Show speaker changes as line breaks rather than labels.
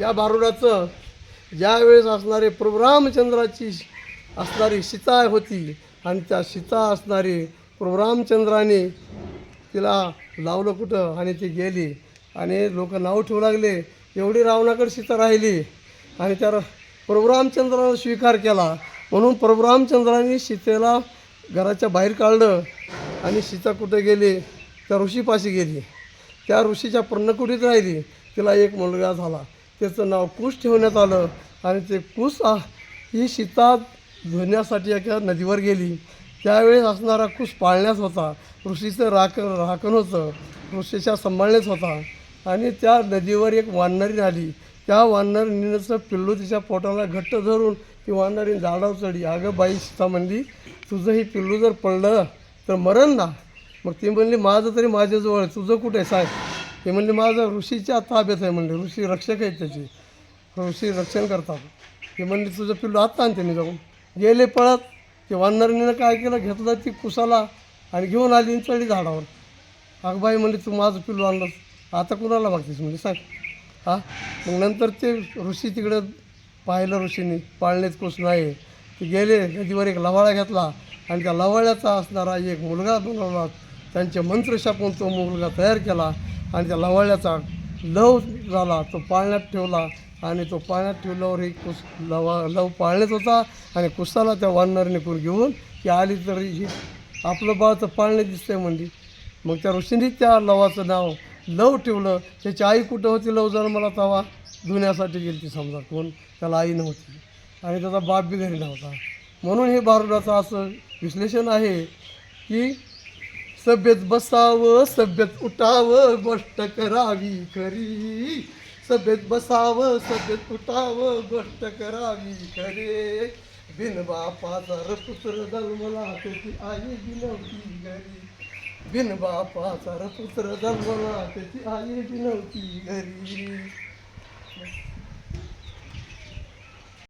या भारुडाचं ज्यावेळेस असणारे प्रभू रामचंद्राची असणारी सीता होती आणि त्या सीता असणारी प्रभू रामचंद्राने तिला लावलं कुठं आणि ती गेली. आणि लोक नाव ठेवू लागले. एवढी रावणाकडे सीता राहिली आणि त्या प्रभू रामचंद्रानं स्वीकार केला. म्हणून प्रभुरामचंद्राने सीतेला घराच्या बाहेर काढलं आणि सीता कुठे गेली? त्या ऋषीपाशी गेली. त्या ऋषीच्या पर्णकुटीत राहिली. तिला एक मुलगा झाला. त्याचं नाव कुश ठेवण्यात आलं आणि ते कुश आ- ही सीता धुण्यासाठी एका नदीवर गेली. त्यावेळेस असणारा कुश पाळण्यात होता. ऋषीचं राख राखण होतं. ऋषीच्या सांभाळण्यात होता. आणि त्या नदीवर एक वानरी आली त्या वानरीचं पिल्लू तिच्या पोटाला घट्ट धरून ती वानरी झाडावर चढली. अगं बाई सीता म्हणली तुझं हे पिल्लू जर पडलं तर मरण ना. मग ती म्हणली माझं तरी माझ्याजवळ तुझं कुठे साहेब ते म्हणले माझं ऋषीच्या ताब्यात आहे म्हणले. ऋषी रक्षक आहेत त्याचे. ऋषी रक्षण करतात. ते म्हणले तुझं पिल्लू आत्ता आणते मी जाऊन. गेले पळत ते वानरणीनं काय केलं? घेतलं ती कुसाला आणि घेऊन आली चढी चढली झाडावर. अगबाई म्हणली तू माझं पिल्लू आणलं आता कुणाला मागतेस? म्हणजे सांग. हां? मग नंतर ते ऋषी तिकडं पाहिलं ऋषीने. पाळण्यात कुस नाही ते गेले नदीवर एक लवाळा घेतला आणि त्या लवाळ्याचा असणारा एक मुलगा बनवला. त्यांचे मंत्र शापून तो मुलगा तयार केला. आणि त्या लवळ्याचा लव झाला तो पाळण्यात ठेवला आणि तो पाळण्यात ठेवल्यावर ही कुस लवा लव पाळण्यात होता आणि कुसाला त्या वानरने कोण घेऊन ती आली तरी ही आपलं बाळ तर पाळण्यात दिसतंय म्हणली. मग त्या ऋषींनी त्या लवाचं नाव लव ठेवलं. त्याची आई कुठं होती? लव जन्माला तवा धुण्यासाठी गेली ती समजा. कोण? त्याला आई नव्हती. आणि त्याचा बाप बी घरी नव्हता. म्हणून हे बारुडाचं असं विश्लेषण आहे की सभ्यत बसावं सभ्यत उठावं गोष्ट करावी खरी. सभ्यत बसावं सभ्यत उठावं गोष्ट करावी खरे. बिन बापाचा रपुत्र जन्मला त्याची आई बिनवती घरी. बिन बापाचा रपुत्र जन्मला त्याची आई बिनवती घरी.